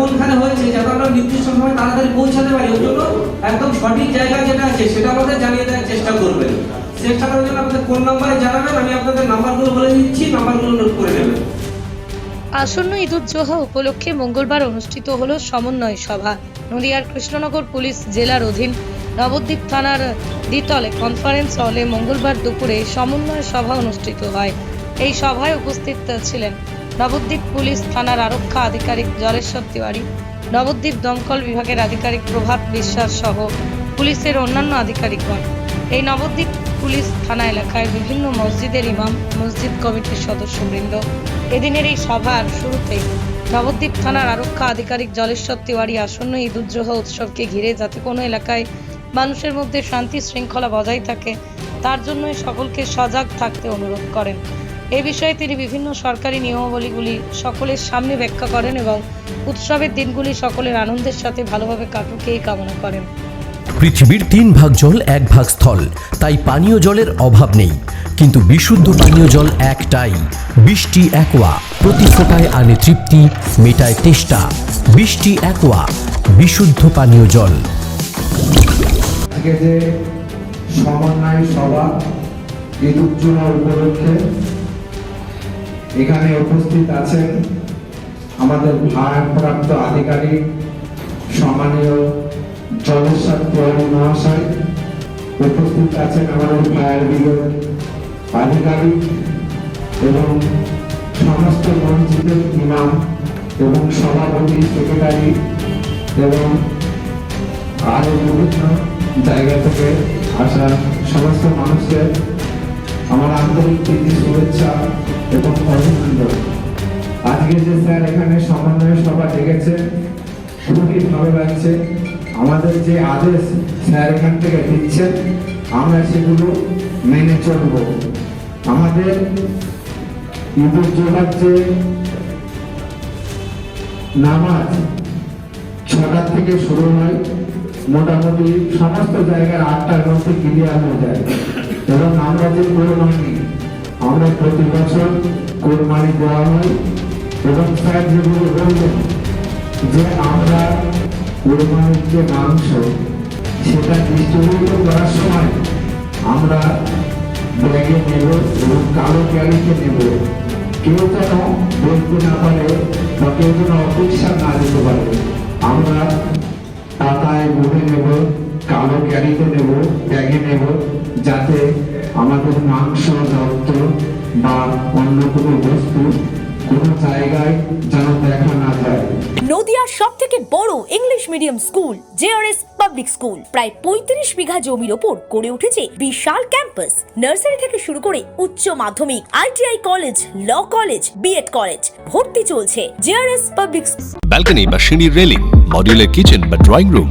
কোনখানে হয়েছে, যাতে আমরা নির্দিষ্ট সময় তাড়াতাড়ি পৌঁছাতে পারি ওই জন্য একদম সঠিক জায়গা যেটা আছে, সেটা আমাদের জানিয়ে দেওয়ার চেষ্টা করবেন। চেষ্টা করার জন্য আপনাদের কোন নাম্বারে জানাবেন, আমি আপনাদের নাম্বারগুলো বলে দিচ্ছি নাম্বারগুলো নোট করে নেবেন। আসন্ন ঈদুজ্জোহা উপলক্ষে মঙ্গলবার অনুষ্ঠিত হলো সমন্বয় সভা। নদিয়ার কৃষ্ণনগর পুলিশ জেলার অধীন নবদ্বীপ থানার দ্বিতলে কনফারেন্স হলে মঙ্গলবার দুপুরে সমন্বয় সভা অনুষ্ঠিত হয়। এই সভায় উপস্থিত ছিলেন নবদ্বীপ পুলিশ থানার আরক্ষা আধিকারিক জলেশ্বর তিওয়ারি, নবদ্বীপ দমকল বিভাগের আধিকারিক প্রভাত বিশ্বাস সহ পুলিশের অন্যান্য আধিকারিকগণ। এই নবদ্বীপ পুলিশ থানা এলাকায় বিভিন্ন মসজিদের ইমাম, মসজিদ কমিটির সদস্যবৃন্দ, এদিনের এই সভার শুরুতেই নবদ্বীপ থানার আরক্ষা আধিকারিক জলেশ্বর তিওয়ারি আসন্ন ঈদ উজ্জোহা উৎসবকে ঘিরে যাতে কোনো এলাকায় মানুষের মধ্যে শান্তি শৃঙ্খলা বজায় থাকে, তার জন্যই সকলকে সজাগ থাকতে অনুরোধ করেন। এ বিষয়ে তিনি বিভিন্ন সরকারি নিয়মাবলীগুলি সকলের সামনে ব্যাখ্যা করেন এবং উৎসবের দিনগুলি সকলের আনন্দের সাথে ভালোভাবে কাটুক এই কামনা করেন। পৃথিবীর তিন ভাগ জল এক ভাগ স্থল। তাই পানীয় জলের অভাব নেই। কিন্তু বিশুদ্ধ পানীয় জল একটাই। বৃষ্টি একোয়া। প্রতি ফোটায় আনে তৃপ্তি মেটায় তেষ্টা। বৃষ্টি একোয়া। বিশুদ্ধ পানীয় জল। সমন্বয় সভা ঈদ উজ্জ্বলা উপলক্ষে এখানে উপস্থিত আছেন আমাদের ভারপ্রাপ্ত আধিকারিক সম্মানীয় জলেশ্বর তিওয়ারি মহাশয়। উপস্থিত আছেন আমাদের ফায়ার ব্রিগেড আধিকারিক এবং সমস্ত মসজিদের ইমাম এবং সভাপতি, সেক্রেটারি এবং আরও বিভিন্ন জায়গা থেকে আসা সমস্ত মানুষকে আমার আন্তরিক প্রীতি, শুভেচ্ছা এবং অভিনন্দন। আজকে যে স্যার এখানে সমন্বয় সভা ডেকেছে, খুবই ভালো লাগছে। আমাদের যে আদেশ স্যার এখান থেকে দিচ্ছেন, আমরা সেগুলো মেনে চলব। আমাদের ঈদুল জোহার যে নামাজ, ছটার থেকে শুরু হয়, মোটামুটি সমস্ত জায়গায় আটটার মধ্যে ক্লিয়ার হয়ে যায়। এবং আমরা যে কোরবানি আমরা প্রতি বছর কোরবানি দেওয়া হয় এবং স্যার যেগুলো বললেন যে আমরা কোরবানির যে মাংস, সেটা ডিস্ট্রিবিউট করার সময় আমরা ব্যাগে নেব এবং কালো ক্যারিতে নেব। কেউ যেন বলতে না পারে বা কেউ যেন অপরিষ্কার না দিতে পারে, আমরা টাকায় বুঝে নেব, কালো ক্যারিতে নেব, ব্যাগে নেব যাতে আমাদের মাংস রক্ত বা অন্য কোনো বস্তু কোনো জায়গায় যেন দেখা না যায়। নদিয়ার সব থেকে বড় English medium school JRS public school. প্রায় পঁয়ত্রিশ বিঘা জমির ওপর গড়ে উঠেছে বিশাল ক্যাম্পাস। নার্সারি থেকে শুরু করে উচ্চ মাধ্যমিক ITI college law college BEd college ভর্তি চলছে জেআরএস পাবলিক ব্যালকনি বা সিঁড়ির রেলিং মডিউলার কিচেন বা ড্রয়িং রুম